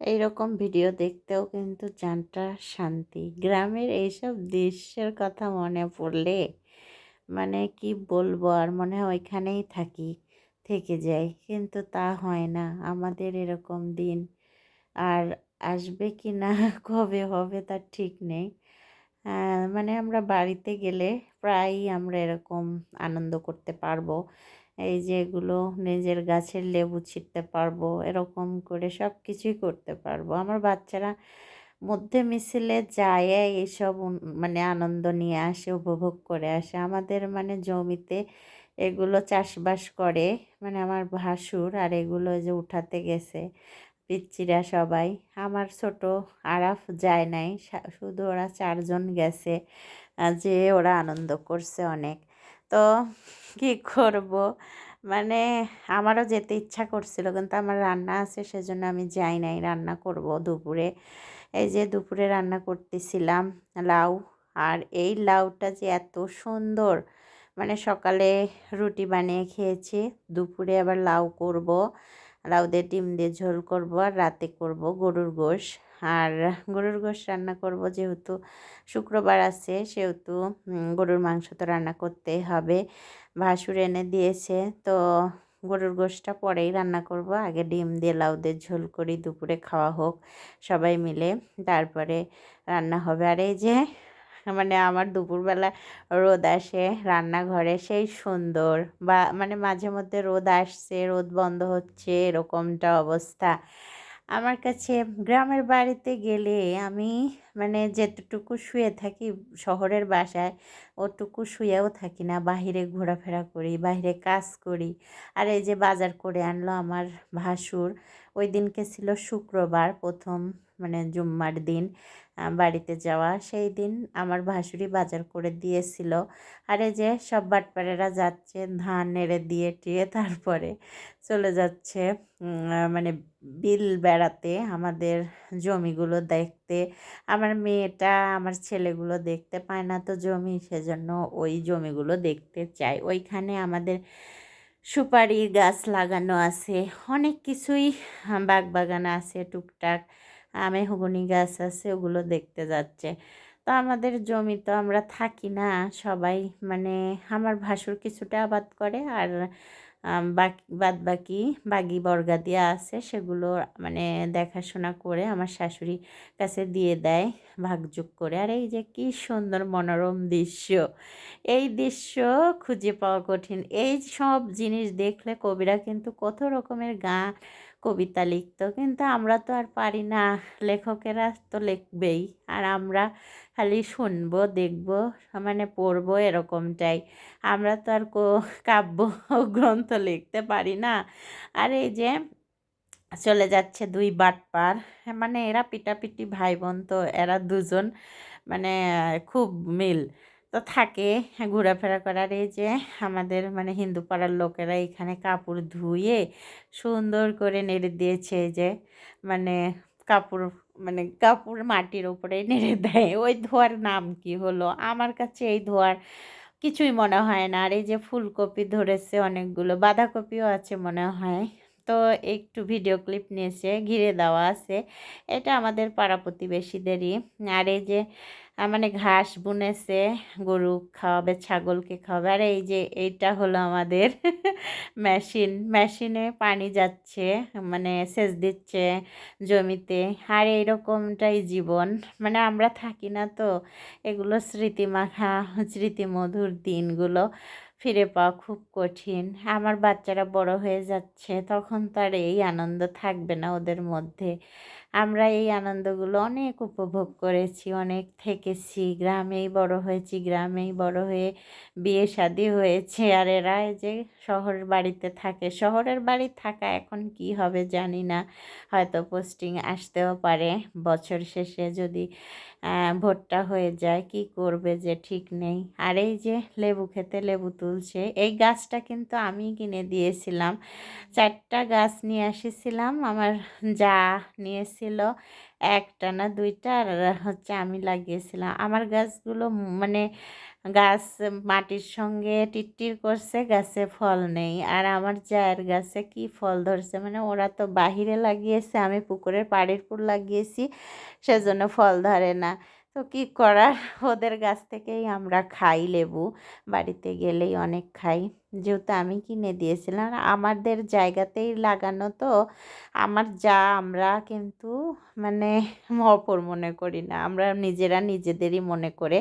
এইরকম ভিডিও দেখতেও কিন্তু জানটা শান্তি। গ্রামের এইসব দৃশ্যের কথা মনে পড়লে মানে কি বলব, আর মনে হয় ওইখানেই থাকি, থেকে যাই। কিন্তু তা হয় না, আমাদের এরকম দিন। আর আসবে কি না, কবে হবে তার ঠিক নেই। মানে আমরা বাড়িতে গেলে প্রায়ই আমরা এরকম আনন্দ করতে পারব। এই যে এগুলো নিজের গাছের লেবু ছিঁড়তে পারব, এরকম করে সব কিছুই করতে পারব। আমার বাচ্চারা মধ্যে মিছিলে যায় এইসব মানে আনন্দ নিয়ে আসে, উপভোগ করে আসে। আমাদের মানে জমিতে এগুলো চাষবাস করে মানে আমার ভাসুর আর এগুলো যে উঠাতে গেছে, পিচ্চিরা সবাই। আমার ছোট আরাফ যায় নাই শুধু ওরা চারজন গেছে যে ওরা আনন্দ করছে অনেক। তো কি করব? মানে আমারও যেতে ইচ্ছা করছিল, কিন্তু আমার রান্না আছে, সেজন্য আমি যাই নাই। রান্না করব দুপুরে। এই যে দুপুরে রান্না করতেছিলাম লাউ, আর এই লাউটা যে এত সুন্দর! মানে সকালে রুটি বানিয়ে খেয়েছি, দুপুরে আবার লাউ করব। লাউ দিয়ে ডিম দিয়ে ঝোল করব আর রাতে করব গরুর গোশ। আর গরুর গোশ রান্না করব যেহেতু শুক্রবার আছে, সেহেতু গরুর মাংস তো রান্না করতেই হবে। ভাসুর এনে দিয়েছে, তো গরুর গোশটা পরেই রান্না করব। আগে ডিম দিয়ে লাউ দিয়ে ঝোল করি, দুপুরে খাওয়া হোক সবাই মিলে, তারপরে রান্না হবে। আর এই যে মানে আমার দুপুরবেলা রোদ আসে, রান্নাঘরে সেই সুন্দর। বা মানে মাঝে মধ্যে রোদ আসছে, রোদ বন্ধ হচ্ছে, এরকমটা অবস্থা। আমার কাছে গ্রামের বাড়িতে গেলে আমি মানে যেতটুকু শুয়ে থাকি শহরের বাসায়, ওটুকু শুয়েও থাকি না। বাহিরে ঘোরাফেরা করি, বাহিরে কাজ করি। আর এই যে বাজার করে আনলো আমার ভাসুর, ওই দিনকে ছিল শুক্রবার প্রথম মানে জুম্মার দিন বাড়িতে যাওয়া, সেই দিন আমার ভাসুরই বাজার করে দিয়েছিল। আরে যে সব বাটপাড়েরা যাচ্ছে, ধান নেড়ে দিয়ে টিয়ে তারপরে চলে যাচ্ছে মানে বিল বেড়াতে আমাদের জমিগুলো দেখতে। আমার মেয়েটা, আমার ছেলেগুলো দেখতে পায় না তো জমি, সেজন্য ওই জমিগুলো দেখতে চাই ওইখানে আমাদের সুপারির গাছ লাগানো আছে, অনেক কিছুই বাগ বাগান আছে, টুকটাক। আমে হুগুনি গাছ আছে, ওগুলো দেখতে যাচ্ছে। তো আমাদের জমি তো আমরা থাকি না, সবাই মানে আমার ভাসুর কিছুটা আবাদ করে আর বাকি বাদ বাকি বাগি বর্গা দেওয়া আছে, সেগুলো মানে দেখাশোনা করে আমার শাশুড়ি কাছে দিয়ে দেয় ভাগযোগ করে। আর এই যে কি সুন্দর মনোরম দৃশ্য, এই দৃশ্য খুঁজে পাওয়া কঠিন। এই সব জিনিস দেখলে কবিরা কিন্তু কত রকমের গান কবিতা লিখতো। কিন্তু আমরা তো আর পারি না, লেখকেরা তো লিখবেই। আর আমরা খালি শুনব, দেখব মানে পড়ব এরকমটাই। আমরা তো আর কাব্য গ্রন্থ লিখতে পারি না। আর এই যে চলে যাচ্ছে দুই বাটপার মানে এরা পিটাপিটি ভাই বোন তো, এরা দুজন মানে খুব মিল। তো থাকে হ্যাঁ, ঘোরাফেরা করার এই যে আমাদের মানে হিন্দু পাড়ার লোকেরা এখানে কাপড় ধুয়ে সুন্দর করে নেড়ে দিয়েছে যে মানে কাপড় মানে কাপড় মাটির উপরে নেড়ে দেয়। ওই ধোয়ার নাম কি হলো? আমার কাছে এই ধোয়ার কিছুই মনে হয় না। আর এই যে ফুলকপি ধরেছে অনেকগুলো বাঁধাকপিও আছে মনে হয়। তো একটু ভিডিও ক্লিপ নিয়েছে ঘিরে দেওয়া আছে। এটা আমাদের পাড়া প্রতিবেশীদেরই। আর এই যে মানে ঘাস বুনেছে, গরু খাওয়াবে, ছাগলকে খাওয়াবে। আর এই যে এইটা হলো আমাদের মেশিন। মেশিনে পানি যাচ্ছে মানে সেচ দিচ্ছে জমিতে। আর এইরকমটাই জীবন। মানে আমরা থাকি না তো, এগুলো স্মৃতিমাখা, স্মৃতিমধুর দিনগুলো ফিরে পাওয়া খুব কঠিন। আমার বাচ্চারা বড় হয়ে যাচ্ছে, তখন তো আর এই আনন্দ থাকবে না ওদের মধ্যে। আমরা এই আনন্দগুলো অনেক উপভোগ করেছি, অনেক থেকেছি। গ্রামেই বড় হয়েছি, গ্রামেই বড় হয়ে বিয়ে শাদী হয়েছে। আর এরা যে শহরের বাড়িতে থাকে, শহরের বাড়ি থাকা এখন কি হবে জানি না। হয়তো পোস্টিং আসতেও পারে, বছর শেষে যদি ভোটটা হয়ে যায়, কি করবে যে ঠিক নেই। আর এই যে লেবু খেতে লেবু তুলছে, এই গাছটা কিন্তু আমি কিনে দিয়েছিলাম। চারটা গাছ নিয়ে এসেছিলাম, আমার যা নিয়েছিল একটা না দুইটা আর হচ্ছে আমি লাগিয়েছিলাম। আমার গাছগুলো মানে গাছ মাটির সঙ্গে টিটির করছে, গাছে ফল নেই। আর আমার জায়ের গাছে কি ফল ধরছে? মানে ওরা তো বাহিরে লাগিয়েছে, আমি পুকুরের পাড়ের পুর লাগিয়েছি, সেজন্য ফল ধরে না। তো কি করার? ওদের গাছ থেকেই আমরা খাই লেবু। বাড়িতে গেলেই অনেক খাই। যেহেতু আমি কিনে দিয়েছিলাম আমাদের জায়গাতেই লাগানো তো, আমার যা আমরা কিন্তু মানে অপর মনে করি না। আমরা নিজেরা নিজেদেরই মনে করে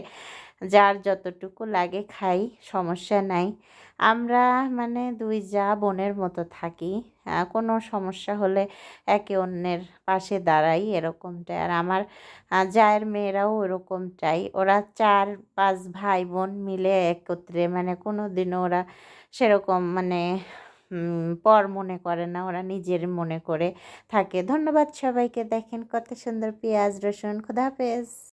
যার যতটুকু লাগে খাই, সমস্যা নাই। আমরা মানে দুই যা বোনের মতো থাকি কোনো সমস্যা হলে একে অন্যের পাশে দাঁড়াই এরকমটাই। আর আমার জায়ের মেয়েরাও ওরকমটাই। ওরা চার পাঁচ ভাই বোন মিলে একত্রে মানে কোনো দিনও ওরা সেরকম মানে পর মনে করে না, ওরা নিজের মনে করে থাকে। ধন্যবাদ সবাইকে। দেখেন কত সুন্দর পেঁয়াজ, রসুন। খোদা হাফেজ।